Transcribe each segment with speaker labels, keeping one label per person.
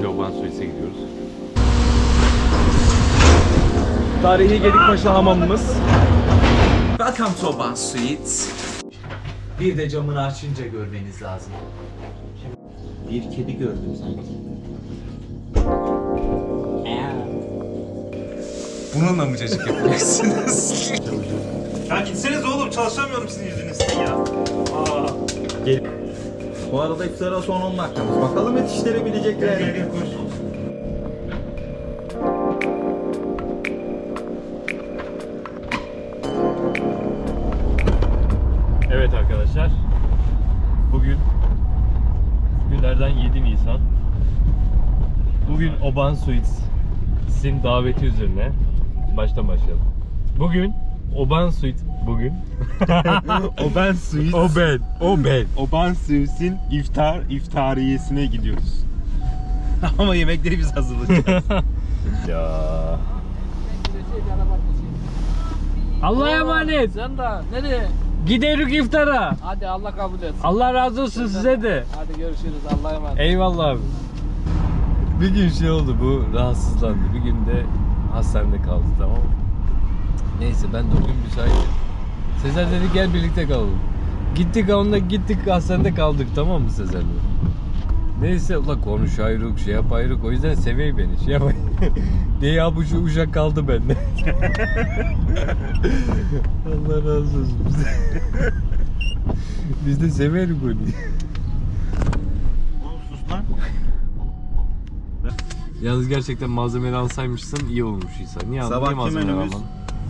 Speaker 1: Şimdi Oban Suites'e gidiyoruz.
Speaker 2: Tarihi Gedikpaşa hamamımız.
Speaker 3: Welcome to Oban Suites.
Speaker 4: Bir de camını açınca görmeniz lazım. Bir kedi gördüm sanki.
Speaker 3: Bununla mı cacık yapacaksınız?
Speaker 2: Ya gitseniz oğlum çalışamıyorum sizin yüzünüzden ya. Aa.
Speaker 5: Bu arada iftara son 10 dakikamız. Bakalım yetiştirebilecekler
Speaker 2: Gel gel koş.
Speaker 1: Evet arkadaşlar. Bugün günlerden 7 Nisan. Bugün Oban Suites'in daveti üzerine baştan başlayalım. Bugün Oban Suite bugün
Speaker 2: Oban Suites.
Speaker 1: o ben o ben
Speaker 2: Oban Suites'in iftar iftariyesine gidiyoruz. Ama yemekleri biz hazırlayacağız.
Speaker 1: ya Allah'a emanet.
Speaker 6: Sen de nereye?
Speaker 1: Giderik iftara.
Speaker 6: Hadi Allah kabul etsin.
Speaker 1: Allah razı olsun size de.
Speaker 6: Hadi görüşürüz. Allah'a emanet.
Speaker 1: Eyvallah abi. Bir gün şey oldu bu rahatsızlandı. Bir gün de hastanede kaldı tamam mı? Neyse ben de o gün müsaitim. Sezer dedi gel birlikte kalalım. Gittik onunla gittik hastanede kaldık tamam mı Sezer'le? Neyse ula konuş ayrık şey yap ayrık o yüzden seveyi beni şey yap diye ya bu şu uşak kaldı bende. Allah razı olsun. Biz de, Biz de severiz bunu.
Speaker 2: Oğlum sus lan.
Speaker 1: Yalnız gerçekten malzemeleri alsaymışsın iyi olmuş İsa. Niye, niye
Speaker 5: Sabahki
Speaker 1: malzemeleri
Speaker 5: menümüz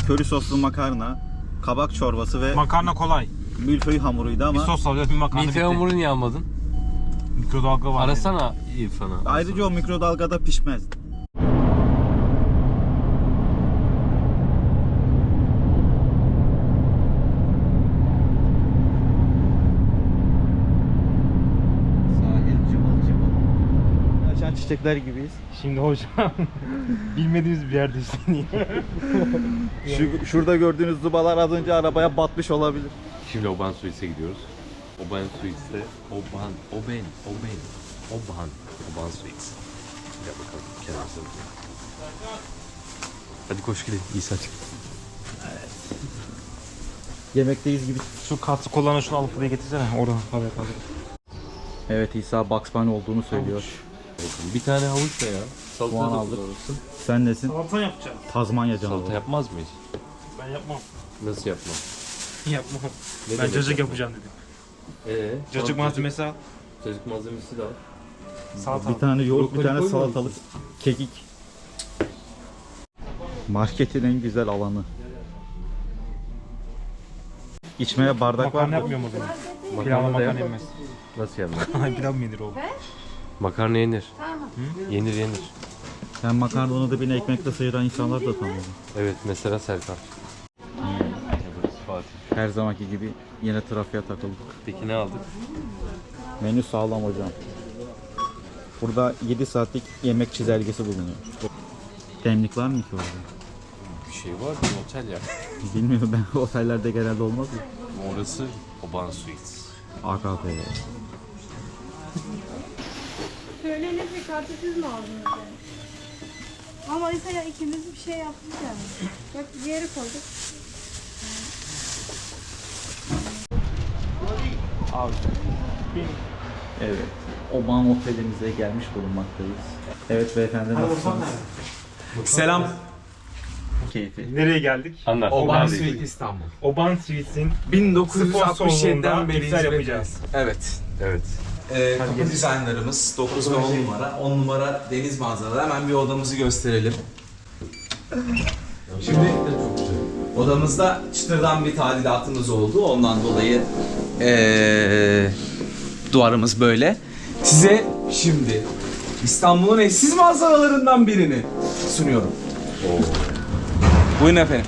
Speaker 5: köri soslu makarna, kabak çorbası ve
Speaker 2: Makarna kolay.
Speaker 5: milföy hamuruydu
Speaker 2: Bir
Speaker 5: ama
Speaker 2: sos alacağız bir makarna
Speaker 1: Milföy
Speaker 2: bitti.
Speaker 1: hamuru niye almadın?
Speaker 2: Mikrodalga var.
Speaker 1: Arasana İrfan'ı.
Speaker 5: ayrıca o mikrodalgada pişmez. Çiçekler gibiyiz.
Speaker 2: Şimdi hocam bilmediğimiz bir yerde işte.
Speaker 5: Şu, şurada gördüğünüz zubalar az önce arabaya batmış olabilir.
Speaker 1: Şimdi Oban Suites'e gidiyoruz. Oban Suites'te Oban, Oben, Oben, Oban, Oban Suites. Gel bakalım kendimize bakalım. Hadi koş gidelim İsa'cığım.
Speaker 5: Yemekteyiz gibi.
Speaker 2: Şu katı kolanı şunu alıp buraya getirsene. Orada havaya kaldır.
Speaker 5: Evet İsa Bugs Bunny olduğunu söylüyor.
Speaker 1: Bakalım. Bir tane havuç da ya. Salata
Speaker 5: Puan
Speaker 1: da
Speaker 5: aldık.
Speaker 1: kullanırsın.
Speaker 5: Sen nesin?
Speaker 2: Salata yapacağım.
Speaker 5: Tazmanya
Speaker 1: Salata
Speaker 5: canavarı.
Speaker 1: yapmaz mıyız?
Speaker 2: Ben yapmam.
Speaker 1: Nasıl yapmam?
Speaker 2: Yapmam.
Speaker 1: Ne
Speaker 2: Ben
Speaker 1: demek
Speaker 2: cacık
Speaker 1: yapmam?
Speaker 2: yapacağım dedim.
Speaker 1: Ee,
Speaker 2: Cacık
Speaker 1: tamam,
Speaker 2: malzemesi al.
Speaker 1: Cacık malzemesi de al.
Speaker 2: Salata
Speaker 5: Bir tane yoğurt, bir
Speaker 1: Brokoli
Speaker 5: tane
Speaker 1: koymuyor
Speaker 5: salatalık, kekik. Marketin en güzel alanı. İçmeye bardak var
Speaker 2: Makarna
Speaker 5: mı?
Speaker 2: yapmıyorum o zaman. Pilavla
Speaker 1: Makarna da
Speaker 2: makarna
Speaker 1: yap.
Speaker 2: yenmez.
Speaker 1: Nasıl yapmam?
Speaker 2: Pilav mı yenir oğlum?
Speaker 1: Makarna yenir. Yenir yenir.
Speaker 5: Ben makarnanın dibine ekmekle sıyıran insanlar da tanıyorum.
Speaker 1: Evet mesela Serkan.
Speaker 5: Her zamanki gibi yine trafiğe takıldık.
Speaker 1: Peki ne aldık?
Speaker 5: Menü sağlam hocam. Burada 7 saatlik yemek çizelgesi bulunuyor. Demlik var mı ki orada?
Speaker 1: Bir şey var bir otel ya.
Speaker 5: Bilmiyorum ben otellerde genelde olmaz mı?
Speaker 1: Orası Oban Suites.
Speaker 5: AKP.
Speaker 7: Kartı siz mi aldınız yani? Ama mesela ikimiz bir şey yaptık yani. Bak yere koyduk.
Speaker 5: Evet. Oban Otelimize gelmiş bulunmaktayız. Evet beyefendi nasılsınız?
Speaker 3: Selam.
Speaker 5: Keyfi.
Speaker 2: Nereye geldik?
Speaker 1: Anlat.
Speaker 3: Oban? Suite İstanbul.
Speaker 2: Oban Suites'in
Speaker 3: 1967'den beri hizmet
Speaker 2: yapacağız.
Speaker 3: Evet.
Speaker 1: Evet.
Speaker 3: Ee, kapı dizaynlarımız 9 ve 10 numara. 10 numara deniz manzaralı. Hemen bir odamızı gösterelim. Şimdi odamızda çıtırdan bir tadilatımız oldu. Ondan dolayı ee, duvarımız böyle. Size şimdi İstanbul'un eşsiz manzaralarından birini sunuyorum. Buyurun efendim.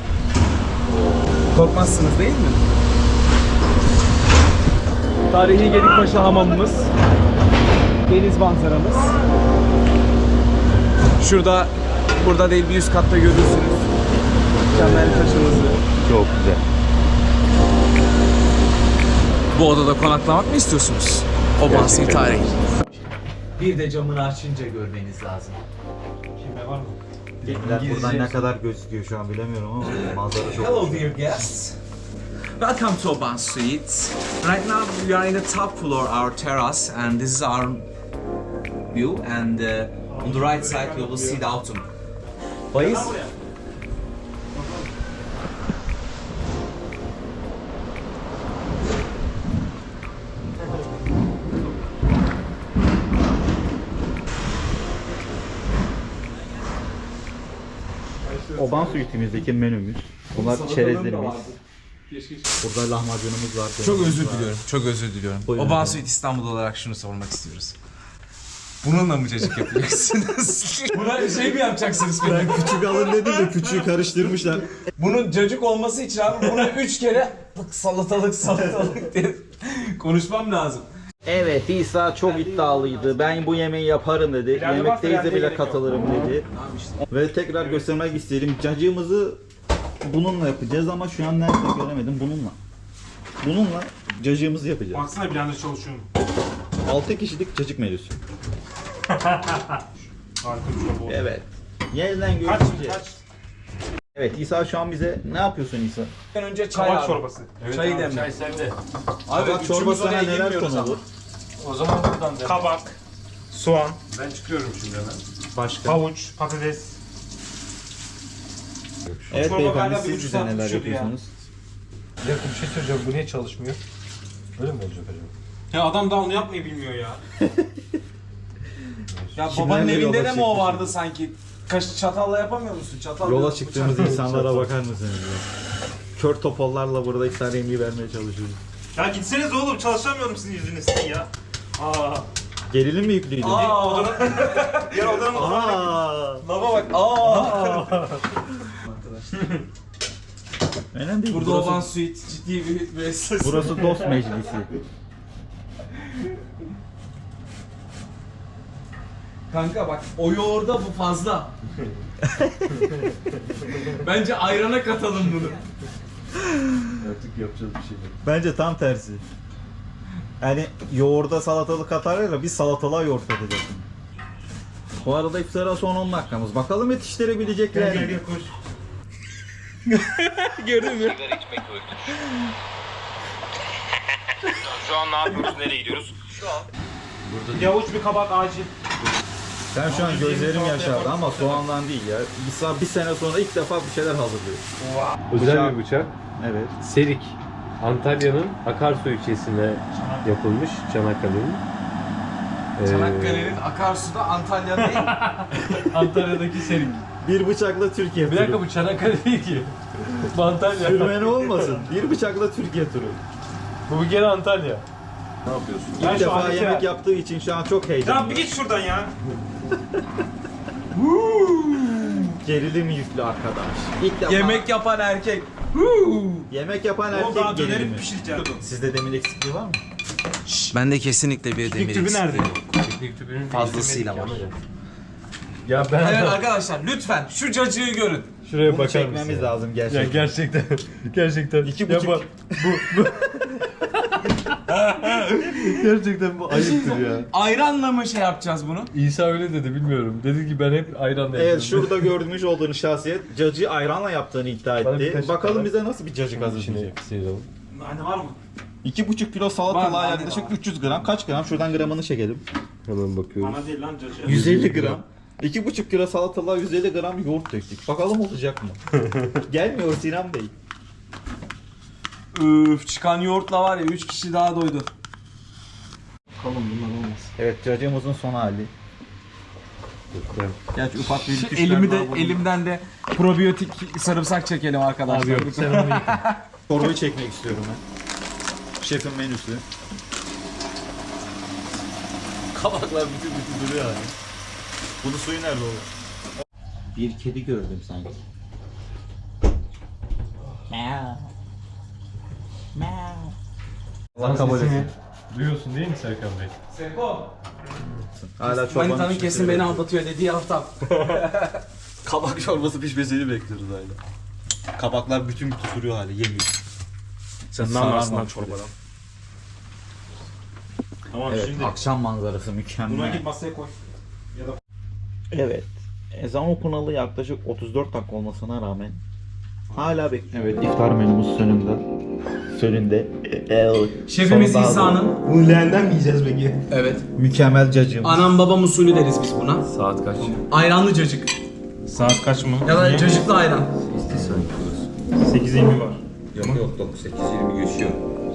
Speaker 3: Korkmazsınız değil mi?
Speaker 2: Tarihi Gedikpaşa hamamımız. Deniz manzaramız.
Speaker 3: Şurada, burada değil bir üst katta görürsünüz. Mükemmel taşımızı.
Speaker 1: Çok güzel.
Speaker 3: Bu odada konaklamak mı istiyorsunuz? O bahsi tarihi.
Speaker 4: Bir de camını açınca görmeniz lazım.
Speaker 2: Kime var mı?
Speaker 5: Buradan ne kadar gözüküyor şu an bilemiyorum ama manzara çok
Speaker 3: Hello dear guests. Welcome to Oban Suites. Right now we are in the top floor, our terrace, and this is our view. And uh, on the right side you will see the autumn. Please.
Speaker 5: Oban suitimizdeki menümüz. Bunlar çerezlerimiz. Burada lahmacunumuz var.
Speaker 3: Çok
Speaker 5: dönerimiz
Speaker 3: özür
Speaker 5: var.
Speaker 3: diliyorum. Çok özür diliyorum.
Speaker 5: Buyurun
Speaker 3: Oban
Speaker 5: efendim.
Speaker 3: Suite İstanbul olarak şunu sormak istiyoruz. Bununla mı cacık yapacaksınız? Buna şey mi yapacaksınız peki?
Speaker 5: Ben küçük alın dedim de küçüğü karıştırmışlar.
Speaker 3: Bunun cacık olması için abi buna üç kere salatalık salatalık diye konuşmam lazım.
Speaker 5: Evet İsa çok iddialıydı. Ben bu yemeği yaparım dedi. Yemekteyiz de bile katılırım dedi. Ve tekrar göstermek istedim. Cacığımızı bununla yapacağız ama şu an nerede göremedim. Bununla. Bununla cacığımızı yapacağız.
Speaker 2: Baksana bir anda çalışıyorum.
Speaker 5: 6 kişilik cacık menüsü.
Speaker 2: Harika bir oldu.
Speaker 5: Evet. Yeniden
Speaker 2: Kaç
Speaker 5: görüşeceğiz.
Speaker 2: kaç?
Speaker 5: Evet İsa şu an bize ne yapıyorsun İsa?
Speaker 3: Önce çay
Speaker 2: Kabak
Speaker 3: abi.
Speaker 2: çorbası.
Speaker 3: Çayı demle.
Speaker 6: Çay sende.
Speaker 3: Abi
Speaker 5: Kabak
Speaker 3: üçümüz
Speaker 5: çorbasına
Speaker 3: oraya
Speaker 5: neler
Speaker 3: girmiyoruz ama.
Speaker 5: konulur?
Speaker 6: O zaman buradan de.
Speaker 2: Kabak, soğan,
Speaker 6: Ben çıkıyorum şimdi hemen.
Speaker 5: Başka.
Speaker 2: havuç, patates.
Speaker 5: Evet
Speaker 2: Çorba
Speaker 5: beyefendi
Speaker 2: galiba bir
Speaker 5: siz
Speaker 2: buçuk
Speaker 5: bize
Speaker 2: saat
Speaker 5: neler
Speaker 2: pişiyordu ya.
Speaker 5: yapıyorsunuz?
Speaker 6: Bir dakika bir şey söyleyeceğim. Bu niye çalışmıyor? Öyle mi olacak acaba?
Speaker 2: Ya adam daha onu yapmayı bilmiyor ya.
Speaker 3: Ya
Speaker 5: Kimlerle
Speaker 3: babanın evinde
Speaker 5: yola
Speaker 3: de mi o
Speaker 5: çıkmışsın?
Speaker 3: vardı sanki? Kaş çatalla yapamıyor musun? Çatal
Speaker 5: Yola çıktığımız insanlara bakar mısınız ya? Kör topallarla burada iki rengi vermeye çalışıyoruz.
Speaker 2: Ya gitseniz oğlum çalışamıyorum sizin yüzünüzden ya. Aa.
Speaker 5: Gerilim mi yüklüydü?
Speaker 3: Aa,
Speaker 2: Diğer odanın
Speaker 5: Aa.
Speaker 3: lava bak. Aa.
Speaker 5: Önemli değil.
Speaker 3: Burada
Speaker 5: burası,
Speaker 3: Oban Suite ciddi bir müessese.
Speaker 5: burası dost meclisi.
Speaker 3: Kanka bak o yoğurda bu fazla. Bence ayrana katalım bunu.
Speaker 6: Artık yapacağız bir şey yok.
Speaker 5: Bence tam tersi. Yani yoğurda salatalık katarlar ya biz salatalığa yoğurt katacağız. Bu arada iftara son 10 dakikamız. Bakalım yetiştirebilecekler
Speaker 2: Gel gel
Speaker 5: mi?
Speaker 2: gel koş. Şu an ne yapıyoruz? Nereye gidiyoruz? Şu an. Yavuç bir kabak acil.
Speaker 5: Ben şu an gözlerim yaşardı ama soğandan değil ya. Bir, bir sene sonra ilk defa bir şeyler hazırlıyor.
Speaker 1: Özel bir bıçak.
Speaker 5: Evet.
Speaker 1: Serik. Antalya'nın Akarsu ilçesine yapılmış Çanakkale'nin. Ee,
Speaker 3: Çanakkale'nin akarsuda Antalya değil.
Speaker 1: Antalya'daki Serik.
Speaker 5: Bir bıçakla Türkiye
Speaker 1: Bir
Speaker 5: turu.
Speaker 1: dakika bu Çanakkale değil ki. Bu Antalya.
Speaker 5: Sürmeni olmasın. Bir bıçakla Türkiye turu.
Speaker 1: Bu bir kere Antalya. Ne yapıyorsun?
Speaker 2: Ya
Speaker 5: İlk
Speaker 2: şu
Speaker 5: defa
Speaker 2: aleti
Speaker 5: yemek yaptığı için şu an çok
Speaker 2: Ya
Speaker 5: heyecanlı.
Speaker 2: bir git şuradan ya.
Speaker 5: Gerilim yüklü arkadaş. İlk defa
Speaker 3: Yemek yapan erkek.
Speaker 5: yemek yapan
Speaker 2: Oğlum daha
Speaker 5: erkek
Speaker 2: döneri
Speaker 5: gerilimi.
Speaker 2: pişireceğim.
Speaker 5: Sizde demin eksikliği var mı?
Speaker 3: Bende kesinlikle bir demir
Speaker 2: tüpü nerede?
Speaker 1: Piknik tüpünün
Speaker 3: Fazlasıyla var.
Speaker 1: Ya ben
Speaker 3: Evet arkadaşlar lütfen şu cacığı görün.
Speaker 1: şuraya
Speaker 5: Bunu
Speaker 1: bakar
Speaker 5: çekmemiz
Speaker 1: mısın?
Speaker 5: lazım
Speaker 1: Ya
Speaker 5: gerçekten.
Speaker 1: gerçekten gerçekten
Speaker 5: İki
Speaker 1: Ya
Speaker 5: buçuk-
Speaker 1: bak, bu bu gerçekten bu ayıptır ya.
Speaker 3: Ayranla mı şey yapacağız bunu?
Speaker 1: İsa öyle dedi bilmiyorum. Dedi ki ben hep ayranla
Speaker 5: Evet şurada gördüğünüz olduğunuz şahsiyet cacığı ayranla yaptığını iddia
Speaker 1: Bana bir
Speaker 5: etti.
Speaker 1: kaşık
Speaker 5: Bakalım
Speaker 1: ver.
Speaker 5: bize nasıl bir cacık hazırlayacak.
Speaker 1: Sıyıralım.
Speaker 2: Anne var mı?
Speaker 5: 2,5 kilo salatalığa
Speaker 3: var,
Speaker 5: yaklaşık
Speaker 3: var.
Speaker 5: 300 gram. Kaç gram? Şuradan gramını çekelim.
Speaker 1: Hemen bakıyoruz.
Speaker 2: Bana değil lan cacı.
Speaker 5: 150 gram. 2,5 kilo salatalığa 150 gram yoğurt döktük. Bakalım olacak mı? Gelmiyor Sinan Bey.
Speaker 3: Üf çıkan yoğurtla var ya 3 kişi daha doydu.
Speaker 5: Evet cacığımızın son hali. Gerçi ufak bir
Speaker 3: Şu elimi de elimden de probiyotik sarımsak çekelim arkadaşlar.
Speaker 5: Çorbayı çekmek istiyorum ben. Şefin menüsü.
Speaker 1: Kabaklar bütün bütün duruyor hani.
Speaker 5: Bunun suyu nerede olur? Bir kedi gördüm sanki. Allah kabul etsin.
Speaker 1: Duyuyorsun değil mi Serkan Bey?
Speaker 3: Seko.
Speaker 5: Hala çorbanın
Speaker 3: Manitanın kesin beni aldatıyor dediği hafta.
Speaker 5: Kabak çorbası pişmesini bekliyoruz hala. Kabaklar bütün bütün duruyor hala yemiyor. Sen
Speaker 2: anlarsın lan çorbadan. Tamam
Speaker 5: Evet,
Speaker 2: şimdi
Speaker 5: akşam manzarası mükemmel.
Speaker 2: buna git masaya koy.
Speaker 5: Evet. Ezan okunalı yaklaşık 34 dakika olmasına rağmen hala bekliyorum. Evet, iftar menümüz önünde. Önünde.
Speaker 3: Şefimiz İsa'nın.
Speaker 2: Bunu leğenden mi yiyeceğiz peki?
Speaker 3: Evet.
Speaker 5: Mükemmel cacığımız.
Speaker 3: Anam babam usulü deriz biz buna.
Speaker 1: Saat kaç?
Speaker 3: Ayranlı cacık.
Speaker 2: Saat kaç mı?
Speaker 3: Ya da cacıklı ayran.
Speaker 1: İstiyorsan yapıyoruz.
Speaker 2: 8.20 var.
Speaker 3: Yok yok yok 8.20 geçiyor.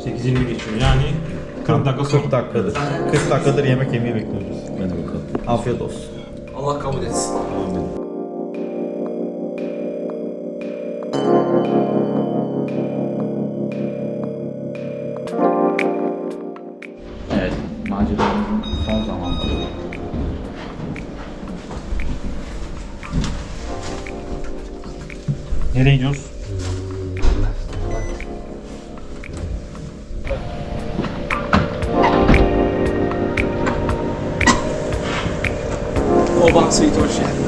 Speaker 2: 8.20 geçiyor yani 40 dakika sonra.
Speaker 5: 40 dakikadır. 40 dakikadır yemek yemeyi bekliyoruz.
Speaker 1: Hadi bakalım.
Speaker 5: Afiyet olsun.
Speaker 3: Allah kabul etsin.
Speaker 5: Evet, maceramızın son zamanları.
Speaker 2: Nereye gidiyoruz?
Speaker 3: Oban Suite hoş geldiniz.